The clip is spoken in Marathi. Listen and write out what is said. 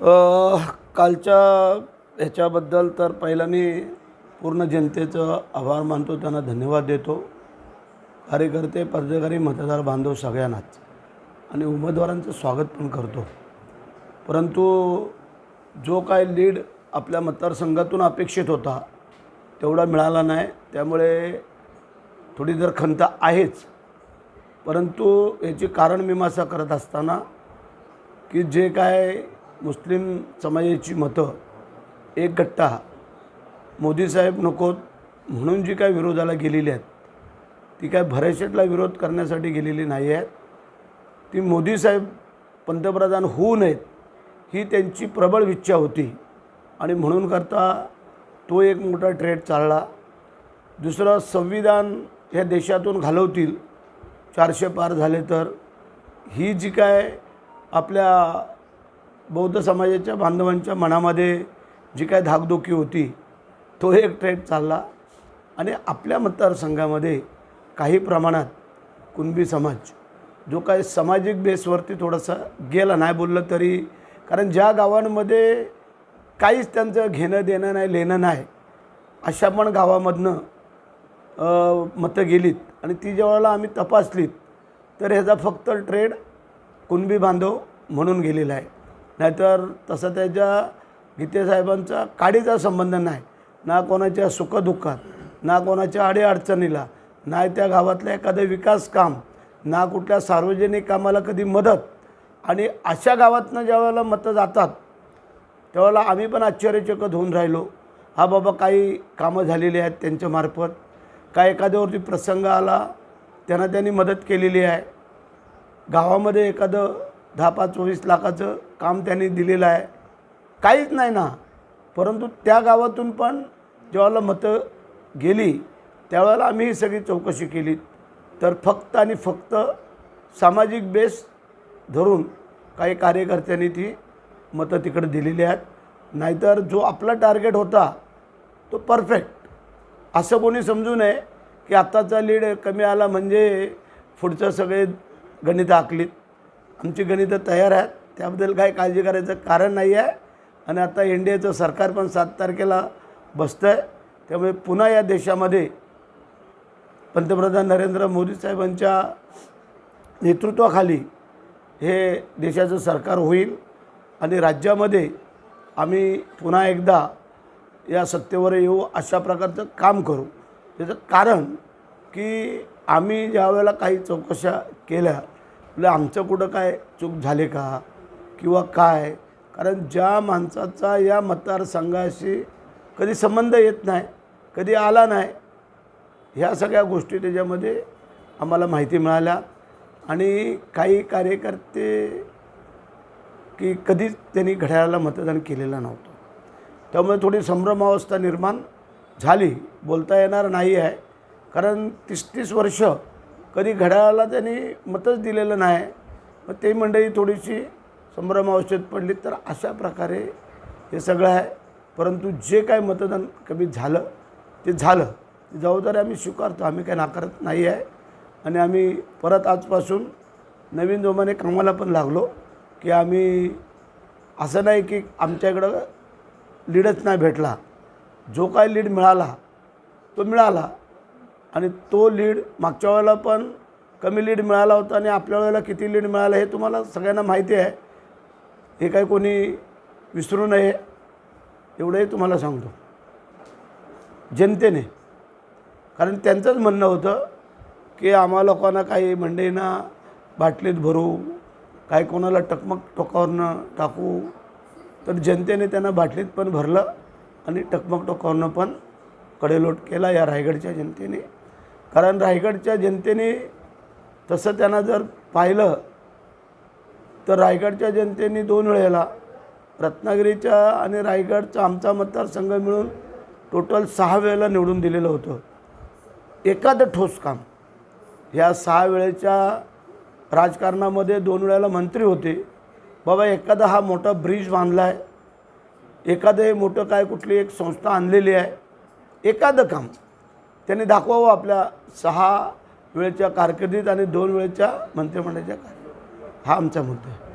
कालच्या ह्याच्याबद्दल तर पहिला मी पूर्ण जनतेचं आभार मानतो त्यांना धन्यवाद देतो. कार्यकर्ते पदाधिकारी मतदार बांधव सगळ्यांनाच. आणि उमेदवारांचं स्वागत पण करतो. परंतु जो काय लीड आपल्या मतदारसंघातून अपेक्षित होता तेवढा मिळाला नाही. त्यामुळे थोडी जर खंत आहेच. परंतु याची कारण मीमांसा करत असताना की जे काय मुस्लिम समाजाची मतं एक गट्टा. मोदी साहेब नकोत म्हणून जी काय विरोधाला गेलेली आहेत ती काय भरेशेटला विरोध करण्यासाठी गेलेली नाही आहेत ती मोदी साहेब पंतप्रधान होऊ नयेत ही त्यांची प्रबळ इच्छा होती. आणि म्हणून करता तो एक मोठा ट्रेड चालला. दुसरं संविधान ह्या देशातून घालवतील चारशे पार झाले तर ही जी काय आपल्या बौद्ध समाजाच्या बांधवांच्या मनामध्ये जी काय धाकधुकी होती तो एक ट्रेड चालला आणि आपल्या मतदारसंघामध्ये काही प्रमाणात कुणबी समाज जो काही सामाजिक बेसवरती थोडासा गेला नाही बोललं तरी कारण ज्या गावांमध्ये काहीच त्यांचं घेणं देणं नाही लेणं नाही अशा पण गावामधनं मतं गेलीत आणि ती जेव्हा आम्ही तपासलीत तर ह्याचा फक्त ट्रेड कुणबी बांधव म्हणून गेलेला आहे. नाहीतर तसं त्याच्या गीतेसाहेबांचा काडीचा संबंध नाही. ना कोणाच्या सुखदुःखात ना कोणाच्या अडीअडचणीला नाही त्या गावातलं एखादं विकास काम ना कुठल्या सार्वजनिक कामाला कधी मदत. आणि अशा गावातनं ज्यावेळेला मतं जातात त्यावेळेला आम्ही पण आश्चर्यचकित होऊन राहिलो. हा बाबा काही कामं झालेली आहेत त्यांच्यामार्फत काय एखाद्यावरती प्रसंग आला त्यांना त्यांनी मदत केलेली आहे. गावामध्ये एखादं दहा पाच चोवीस लाखाचं काम त्यांनी दिलेलं आहे. काहीच नाही ना. परंतु त्या गावातून पण जेव्हा मतं गेली त्यावेळेला आम्ही ही सगळी चौकशी केली. तर फक्त आणि फक्त सामाजिक बेस धरून काही कार्यकर्त्यांनी ती मतं तिकडे दिलेली आहेत. नाहीतर जो आपला टार्गेट होता तो परफेक्ट. असं कोणी समजू नये की आत्ताचा लीड कमी आला म्हणजे पुढचं सगळे गणित आखलीत. आमची गणितं तयार आहेत. त्याबद्दल काही काळजी करायचं कारण नाही आहे. आणि आता एन डी एचं सरकार पण सात तारखेला बसतं आहे त्यामुळे पुन्हा या देशामध्ये पंतप्रधान नरेंद्र मोदी साहेबांच्या नेतृत्वाखाली हे देशाचं सरकार होईल. आणि राज्यामध्ये आम्ही पुन्हा एकदा या सत्तेवर येऊ अशा प्रकारचं काम करू. त्याचं कारण की आम्ही ज्या वेळेला काही चौकशा केल्या आपलं आमचं कुठं काय चूक झाले का? किंवा काय? कारण ज्या माणसाचा या मतदारसंघाशी कधी संबंध येत नाही कधी आला नाही ह्या सगळ्या गोष्टी त्याच्यामध्ये आम्हाला माहिती मिळाल्या. आणि काही कार्यकर्ते की कधीच त्यांनी घड्याळाला मतदान केलेलं नव्हतं. त्यामुळे थोडी संभ्रमावस्था निर्माण झाली. बोलता येणार नाही आहे. कारण तीस तीस वर्ष कधी घड्याळाला त्यांनी मतच दिलेलं नाही. मग ते मंडळी थोडीशी संभ्रमावस्थेत पडली तर अशा प्रकारे हे सगळं आहे. परंतु जे काय मतदान कमी झालं ते झालं. ती जबाबदारी आम्ही स्वीकारतो आम्ही काही नाकारत नाही आहे. आणि आम्ही परत आजपासून नवीन जोमाने कामाला पण लागलो की आम्ही असं नाही की आमच्याकडं लीडच नाही भेटला. जो काय लीड मिळाला तो मिळाला. आणि तो लीड मागच्या वेळेला पण कमी लीड मिळाला होता आणि आपल्या वेळेला किती लीड मिळालं हे तुम्हाला सगळ्यांना माहिती आहे. हे काही कोणी विसरू नये एवढंही तुम्हाला सांगतो. जनतेने. कारण त्यांचंच म्हणणं होतं की आम्हा लोकांना काही मंडईना बाटलीत भरू काही कोणाला टकमक टोकावरनं टाकू. तर जनतेने त्यांना बाटलीत पण भरलं आणि टकमक टोकावरनं पण कडेलोट केला या रायगडच्या जनतेने. कारण रायगडच्या जनतेने तसं त्यांना जर पाहिलं तर रायगडच्या जनतेने दोन वेळेला रत्नागिरीच्या आणि रायगडचा आमचा मतदारसंघ मिळून टोटल सहा वेळेला निवडून दिलेलं होतं. एखादं ठोस काम. ह्या सहा वेळेच्या राजकारणामध्ये दोन वेळेला मंत्री होते. बाबा एखादा हा मोठा ब्रिज बांधला आहे एखादं हे मोठं काय कुठली एक संस्था आणलेली आहे. एखादं काम. त्यांनी दाखवावं आपल्या सहा वेळेच्या कारकिर्दीत आणि दोन वेळेच्या मंत्रिमंडळाच्या कार्य हा आमचा मुद्दा आहे.